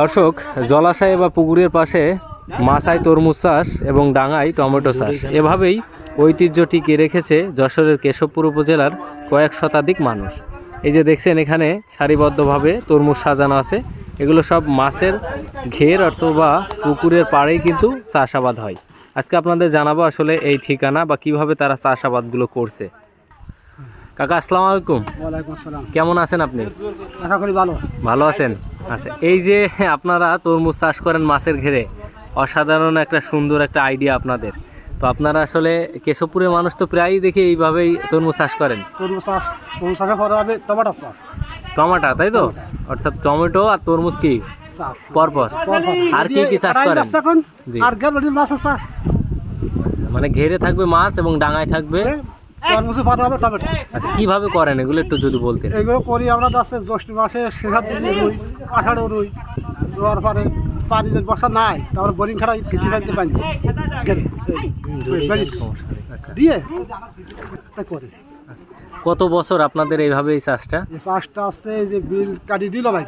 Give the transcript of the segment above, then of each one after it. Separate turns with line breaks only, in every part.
দর্শক, জলাশয়ে বা পুকুরের পাশে মাছায় তরমুজ চাষ এবং ডাঙায় টমেটো চাষ। এভাবেই ঐতিহ্য টিকিয়ে রেখেছে যশোরের কেশবপুর উপজেলার কয়েক শতাধিক মানুষ। এই যে দেখছেন, এখানে সারিবদ্ধভাবে তরমুজ সাজানো আছে। এগুলো সব মাছের ঘের অথবা পুকুরের পাড়েই কিন্তু চাষাবাদ হয়। আজকে আপনাদের জানাব আসলে এই ঠিকানা বা কীভাবে তারা চাষাবাদগুলো করছে। কাকা আসসালামু আলাইকুম।
ওয়ালাইকুম আসসালাম।
কেমন আছেন আপনি?
আশা করি ভালো।
ভালো আছেন? আচ্ছা এই যে আপনারা তরমুজ চাষ করেন মাছের ঘেরে অসাধারণ একটা সুন্দর একটা আইডিয়া আপনাদের। তো আপনারা আসলে কেশবপুরের মানুষ তো প্রায়ই দেখি এইভাবেই তরমুজ চাষ করেন।
তরমুজ চাষ তরমুজ চাষের পরে হবে টমেটো চাষ।
টমাটা তাই তো? অর্থাৎ টমেটো আর তরমুজ কি? পরপর। আর কি কি চাষ করেন।
আর মাছের চাষ।
মানে ঘেরে থাকবে মাছ এবং ডাঙায় থাকবে
তরমুজে পাতা হবে টমেটো
আচ্ছা কীভাবে করেন? এগুলো একটু যদি বলতেন।
এগুলো করি আমরা যাচ্ছে জ্যৈষ্ঠ মাসে শেষার দিকে রুই আষাঢ়ে রুই রোয়ার পরে পানি যদি বর্ষা নাই তারপরে বোরিং খাটাই ফিটি ফেলতে
নেই। আচ্ছা।
দিয়ে এটা করি।
আচ্ছা। কত বছর আপনাদের এইভাবে এই চাষটা?
চাষটা আছে এই যে বিল কাটি দিল ভাই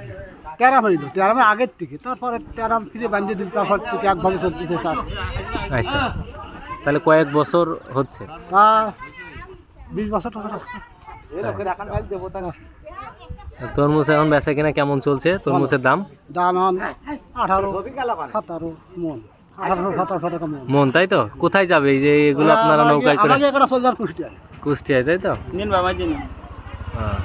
ট্যারাম হইল ট্যারামে আগের থেকে। তারপরে ট্যারাম ফিরে বাঁধিয়ে দিল তারপর থেকে একভাবে চলতেছে চাষ।
আচ্ছা। তাহলে কয়েক বছর হচ্ছে।
তা বিশ বছর
তরমুজ এখন বেচা কিনা কেমন চলছে? তরমুজের দাম?
দাম এখন আঠারো সাতারো মন।
তাই তো? কোথায় যাবে এই যে এগুলো আপনারা নৌকায় করে?
কুষ্টিয়ায়
তাই তো? হ্যাঁ।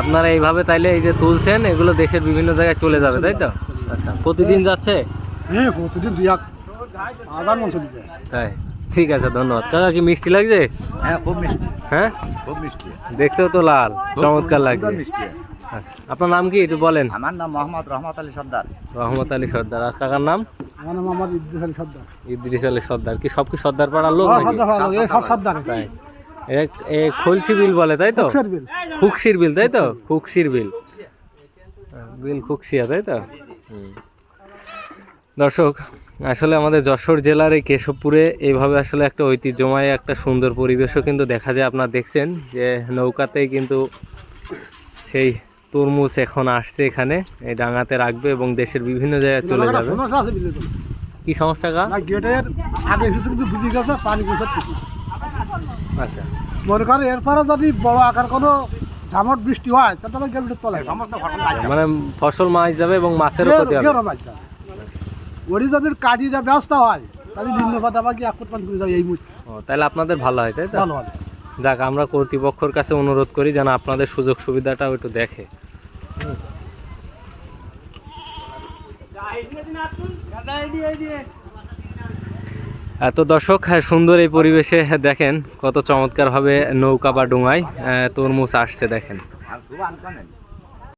আপনারা এইভাবে তাইলে এই যে তুলছেন এগুলো দেশের বিভিন্ন জায়গায় চলে যাবে তাই তো? আচ্ছা প্রতিদিন যাচ্ছে?
হ্যাঁ প্রতিদিন দুই এক হাজার মন চলে যায়।
তাই? ঠিক আছে ধন্যবাদ। কাকা কি মিষ্টি লাগছে?
হ্যাঁ খুব মিষ্টি।
হ্যাঁ?
খুব মিষ্টি।
দেখতেও তো লাল চমৎকার লাগছে।
মিষ্টি।
আচ্ছা আপনার নাম কি? একটু বলেন।
আমার নাম মোহাম্মদ রহমত আলী সর্দার।
রহমত আলী সর্দার। আর কাকার নাম?
আমার নাম আমার ইদ্দিস আলী সর্দার।
ইদ্রিস আলী সর্দার। কি সব কি সর্দার পাড়ার লোক
হ্যাঁ, সব সর্দার।
তাই। এ- খলছি বিল বলে তাই তো?
খুকসির বিল
তাই তো? খুকসির বিল। বিল খুকসিয়া তাই তো? দর্শক আসলে আমাদের যশোর জেলার এই কেশবপুরে এইভাবে আসলে একটা ঐতিহ্যময় একটা সুন্দর পরিবেশও কিন্তু দেখা যায়। আপনারা দেখছেন যে নৌকাতেই কিন্তু সেই তরমুজ এখন আসছে এখানে। এই ডাঙাতে রাখবে এবং দেশের বিভিন্ন জায়গায় চলে যাবে। কি সমস্যা
না গেটের আগে এসেছে কিন্তু বুঝে গেছে পানি
আচ্ছা।
মনে করে এরপরে যদি বড় আকার কোনো ঝামট বৃষ্টি হয় তাহলে গেটের তলায়
সমস্ত ঘটনা
মানে ফসল মাছ যাবে এবং মাছেরও ক্ষতি হবে।
ওরই যদি কাটিটা ব্যবস্থা হয় তাহলে ভিন্ন কথা বাকি এক ফুট পান করে যাবে এই মুখ
ও, তাহলে আপনাদের ভালো হয় তাই তো?
ভালো হবে।
যাক আমরা কর্তৃপক্ষের কাছে অনুরোধ করি যেন আপনাদের সুযোগ সুবিধাটাও একটু দেখে। এত দর্শক হ্যাঁ, সুন্দর এই পরিবেশে হ্যাঁ, দেখেন কত চমৎকারভাবে নৌকা বা ডোঙায় তরমুজ আসছে দেখেন।
আর খুব আনকানেন